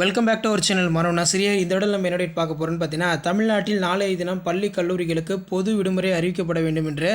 Welcome back to our channel மரம் நசிரியர் இந்த இடம் நம்ம என்னோட பார்க்க போகிறோம்னு பார்த்தீங்கன்னா தமிழ்நாட்டில் நாளைய தினம் பள்ளி கல்லூரிகளுக்கு பொது விடுமுறை அறிவிக்கப்பட வேண்டும் என்று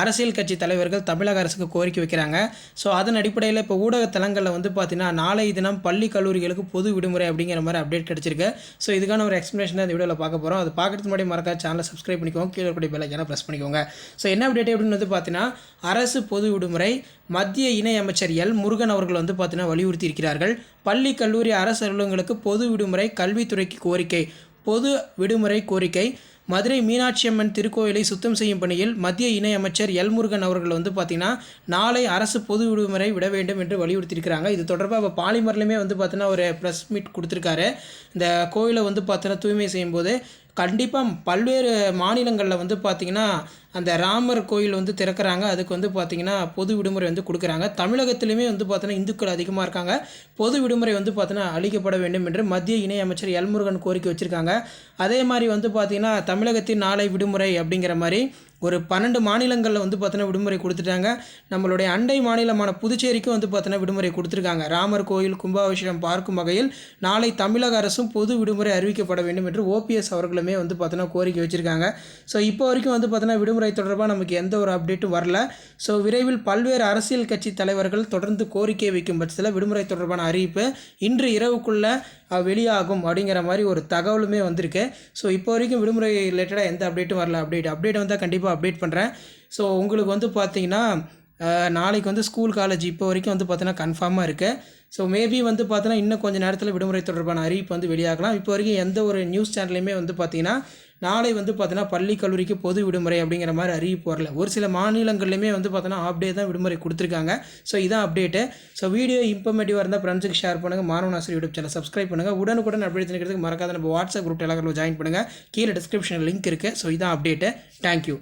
அரசியல் கட்சி தலைவர்கள் தமிழக அரசுக்கு கோரிக்கை வைக்கிறாங்க. ஸோ அதன் அடிப்படையில் இப்போ ஊடக தளங்களில் வந்து பார்த்தீங்கன்னா நாளைய தினம் பள்ளி கல்லூரிகளுக்கு பொது விடுமுறை அப்படிங்கிற மாதிரி அப்டேட் கிடச்சிருக்கு. ஸோ இதுக்கான ஒரு எக்ஸ்ப்ளனேஷன் இந்த வீடியோவில் பார்க்க போகிறோம் அது பார்க்கறதுக்கு முன்னாடி மறக்காம சேனலை சப்ஸ்கிரைப் பண்ணிக்கோங்க. கீழே கூடிய பெல்லைக்கான ப்ரெஸ் பண்ணிக்கோங்க. ஸோ என்ன அப்டேட் அப்படின்னு வந்து பார்த்தீங்கன்னா அரசு பொது விடுமுறை மத்திய இணையமைச்சர் எல் முருகன் அவர்கள் வந்து பார்த்தீங்கன்னா வலியுறுத்தி இருக்கிறார்கள். பள்ளி கல்லூரி அரசு அலுவலகங்களுக்கு பொது விடுமுறை கல்வித்துறைக்கு கோரிக்கை. பொது விடுமுறை கோரிக்கை. மதுரை மீனாட்சி அம்மன் திருக்கோயிலை சுத்தம் செய்யும் பணியில் மத்திய இணையமைச்சர் எல் முருகன் அவர்கள் வந்து பார்த்திங்கன்னா நாளை அரசு பொது விடுமுறை விட வேண்டும் என்று வலியுறுத்தியிருக்கிறாங்க. இது தொடர்பாக இப்போ பாலிமர்லையுமே வந்து பார்த்தீங்கன்னா ஒரு ப்ரெஸ் மீட் கொடுத்துருக்காரு. இந்த கோயிலை வந்து பார்த்தோன்னா தூய்மை செய்யும்போது கண்டிப்பாக பல்வேறு மாநிலங்களில் வந்து பார்த்திங்கன்னா அந்த ராமர் கோயில் வந்து திறக்கிறாங்க. அதுக்கு வந்து பார்த்திங்கன்னா பொது விடுமுறை வந்து கொடுக்குறாங்க. தமிழகத்திலுமே வந்து பார்த்தோன்னா இந்துக்கள் அதிகமாக இருக்காங்க. பொது விடுமுறை வந்து பார்த்தோன்னா அளிக்கப்பட வேண்டும் என்று மத்திய இணையமைச்சர் எல்முருகன் கோரிக்கை வச்சுருக்காங்க. அதே மாதிரி வந்து பார்த்திங்கன்னா தமிழகத்தின் நாளை விடுமுறை அப்படிங்கிற மாதிரி ஒரு பன்னெண்டு மாநிலங்களில் வந்து பார்த்தீங்கன்னா விடுமுறை கொடுத்துட்டாங்க. நம்மளுடைய அண்டை மாநிலமான புதுச்சேரிக்கும் வந்து பார்த்தீங்கன்னா விடுமுறை கொடுத்துருக்காங்க. ராமர் கோயில் கும்பாபிஷேகம் பார்க்கும் வகையில் நாளை தமிழக அரசும் பொது விடுமுறை அறிவிக்கப்பட வேண்டும் என்று ஓபிஎஸ் அவர்களுமே வந்து பார்த்தீங்கன்னா கோரிக்கை வச்சுருக்காங்க. ஸோ இப்போ வரைக்கும் வந்து பார்த்தீங்கன்னா விடுமுறை தொடர்பாக நமக்கு எந்த ஒரு அப்டேட்டும் வரல. ஸோ விரைவில் பல்வேறு அரசியல் கட்சி தலைவர்கள் தொடர்ந்து கோரிக்கை வைக்கும் பட்சத்தில் விடுமுறை தொடர்பான அறிவிப்பு இன்று இரவுக்குள்ளே வெளியாகும் அப்படிங்கிற மாதிரி ஒரு தகவலுமே வந்திருக்கு. ஸோ இப்போ வரைக்கும் விடுமுறை ரிலேட்டடாக எந்த அப்டேட்டும் வரல. அப்டேட் அப்டேட் வந்தால் கண்டிப்பாக அப்டேட் பண்ணுறேன் ஸோ உங்களுக்கு வந்து பார்த்தீங்கன்னா நாளைக்கு வந்து ஸ்கூல் காலேஜ் இப்போ வரைக்கும் வந்து பார்த்தீங்கன்னா கன்ஃபார்மாக இருக்குது ஸோ மேபி வந்து பார்த்தீங்கன்னா இன்னும் கொஞ்சம் நேரத்தில் விடுமுறை தொடர்பான அறிவிப்பு வந்து வெளியாகலாம். இப்போ வரைக்கும் எந்த ஒரு நியூஸ் சேனல்லையுமே வந்து பார்த்தீங்கன்னா நாளை வந்து பார்த்தீங்கன்னா பள்ளி கல்லூரிக்கு பொது விடுமுறை அப்படிங்கிற மாதிரி அறிவிப்பு வரல. ஒரு சில மாநிலங்கள்லையுமே வந்து பார்த்தீங்கன்னா ஆப்டே தான் விடுமுறை கொடுத்துருக்காங்க. ஸோ இதான் அப்டேட்டு ஸோ வீடியோ இன்ஃபர்மேட்டிவாக இருந்தால் ஃப்ரெண்ட்ஸுக்கு ஷேர் பண்ணுங்கள் மாணவனாசர் யூடியூப் சேனல் சப்ஸ்கிரைப் பண்ணுங்கள் உடனுக்குடன் அப்டேட் தெரிவிக்கிறதுக்கு மறக்காத நம்ம வாட்ஸ்அப் குரூப் டெலகிராமில் ஜாயின் பண்ணுங்கள் கீழே டிஸ்கிரிப்ஷனில் லிங்க் இருக்குது ஸோ இதான் அப்டேட்டு தேங்க்யூ